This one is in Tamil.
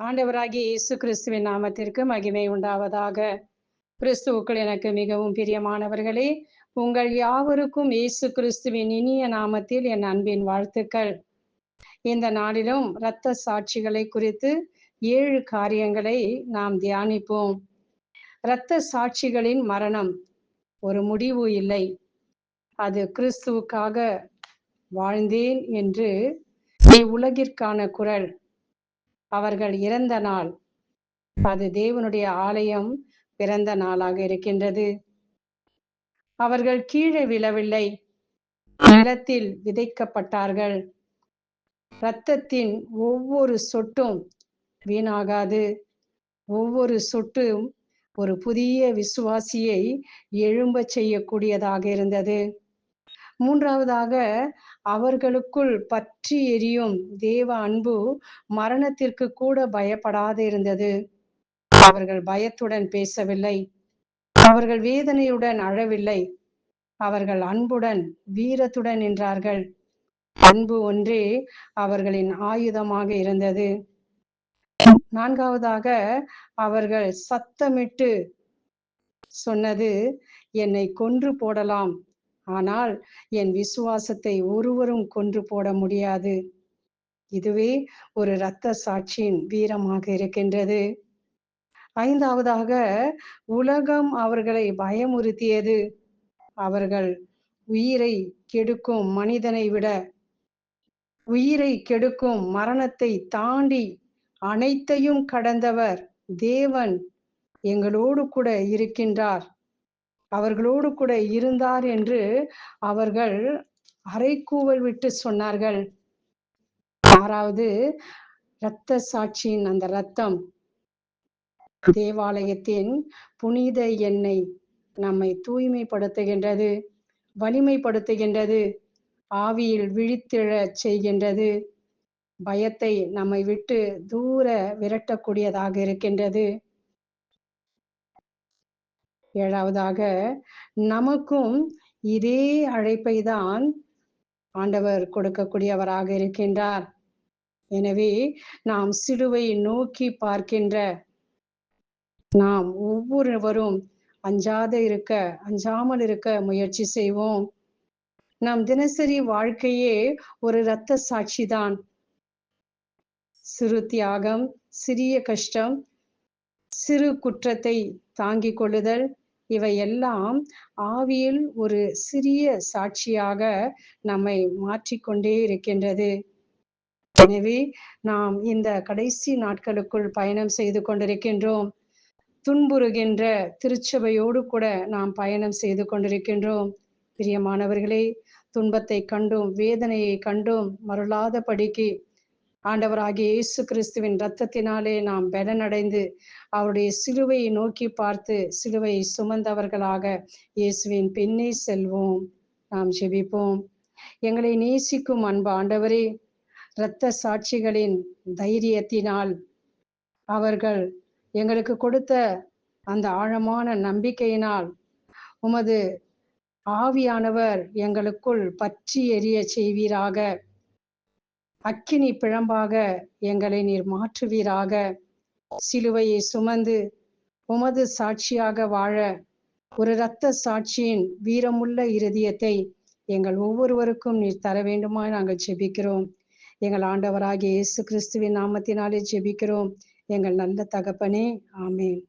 ஆண்டவராகிய இயேசு கிறிஸ்துவின் நாமத்திற்கு மகிமை உண்டாவதாக. கிறிஸ்துவுக்குள் எனக்கு மிகவும் பிரியமானவர்களே உங்கள் யாவருக்கும் இயேசு கிறிஸ்துவின் இனிய நாமத்தில் என் அன்பின் வாழ்த்துக்கள். இந்த நாளிலும் இரத்த சாட்சிகளை குறித்து ஏழு காரியங்களை நாம் தியானிப்போம். இரத்த சாட்சிகளின் மரணம் ஒரு முடிவு இல்லை. அது கிறிஸ்துவுக்காக வாழ்ந்தேன் என்று உலகிற்கான குரல் அவர்கள் இறந்த நாள். அது தேவனுடைய ஆலயம் பிறந்த நாளாக இருக்கின்றது. அவர்கள் கீழே விழவில்லை. நிலத்தில் விதைக்கப்பட்டார்கள். இரத்தத்தின் ஒவ்வொரு சொட்டும் வீணாகாது. ஒவ்வொரு சொட்டும் ஒரு புதிய விசுவாசியை எழும்ப செய்யக்கூடியதாக இருந்தது. மூன்றாவதாக அவர்களுக்குள் பற்றி எரியும் தேவ அன்பு மரணத்திற்கு கூட பயப்படாது இருந்தது. அவர்கள் பயத்துடன் பேசவில்லை. அவர்கள் வேதனையுடன் அழவில்லை. அவர்கள் அன்புடன் வீரத்துடன் நின்றார்கள். அன்பு ஒன்றே அவர்களின் ஆயுதமாக இருந்தது. நான்காவதாக அவர்கள் சத்தமிட்டு சொன்னது என்னை கொன்று போடலாம். ஆனால் என் விசுவாசத்தை ஒருவரும் கொன்று போட முடியாது. இதுவே ஒரு இரத்த சாட்சியின் வீரமாக இருக்கின்றது. ஐந்தாவதாக உலகம் அவர்களை பயமுறுத்தியது. அவர்கள் உயிரை கெடுக்கும் மனிதனை விட உயிரை கெடுக்கும் மரணத்தை தாண்டி அனைத்தையும் கடந்தவர் தேவன் எங்களோடு கூட இருக்கின்றார். அவர்களோடு கூட இருந்தார் என்று அவர்கள் அரைக்கூவல் விட்டு சொன்னார்கள். ஆறாவது இரத்த சாட்சியின் அந்த ரத்தம் தேவாலயத்தின் புனித எண்ணெய் நம்மை தூய்மைப்படுத்துகின்றது வலிமைப்படுத்துகின்றது ஆவியில் விழித்திழ செய்கின்றது. பயத்தை நம்மை விட்டு தூர விரட்டக்கூடியதாக இருக்கின்றது. ஏழாவதாக நமக்கும் இதே அழைப்பை தான் ஆண்டவர் கொடுக்கக்கூடியவராக இருக்கின்றார். எனவே நாம் சிலுவை நோக்கி பார்க்கின்ற நாம் ஒவ்வொருவரும் அஞ்சாத இருக்க அஞ்சாமல் இருக்க முயற்சி செய்வோம். நம் தினசரி வாழ்க்கையே ஒரு இரத்த சாட்சி தான் சிறு தியாகம் சிறிய கஷ்டம் சிறு குற்றத்தை தாங்கிக் கொள்ளுதல் இவை எல்லாம் ஆவியில் ஒரு சிறிய சாட்சியாக நம்மை மாற்றிக்கொண்டே இருக்கின்றது. எனவே நாம் இந்த கடைசி நாட்களுக்குள் பயணம் செய்து கொண்டிருக்கின்றோம். துன்புறுகின்ற திருச்சபையோடு கூட நாம் பயணம் செய்து கொண்டிருக்கின்றோம். பிரியமானவர்களே துன்பத்தை கண்டும் வேதனையை கண்டும் மருளாத படிக்கு ஆண்டவராகிய இயேசு கிறிஸ்துவின் இரத்தத்தினாலே நாம் பலனடைந்து அவருடைய சிலுவையை நோக்கி பார்த்து சிலுவையை சுமந்தவர்களாக இயேசுவின் பின்னே செல்வோம். நாம் ஜெபிப்போம். எங்களை நேசிக்கும் அன்பு ஆண்டவரே இரத்த சாட்சிகளின் தைரியத்தினால் அவர்கள் எங்களுக்கு கொடுத்த அந்த ஆழமான நம்பிக்கையினால் உமது ஆவியானவர் எங்களுக்குள் பற்றி எரிய செய்வீராக. அக்கினி பிழம்பாக எங்களை நீர் மாற்றுவீராக. சிலுவையை சுமந்து உமது சாட்சியாக வாழ ஒரு இரத்த சாட்சியின் வீரமுள்ள இருதயத்தை எங்கள் ஒவ்வொருவருக்கும் நீர் தர வேண்டுமா நாங்கள் ஜெபிக்கிறோம். எங்கள் ஆண்டவராகிய இயேசு கிறிஸ்துவின் நாமத்தினாலே ஜெபிக்கிறோம். எங்கள் நல்ல தகப்பனே ஆமேன்.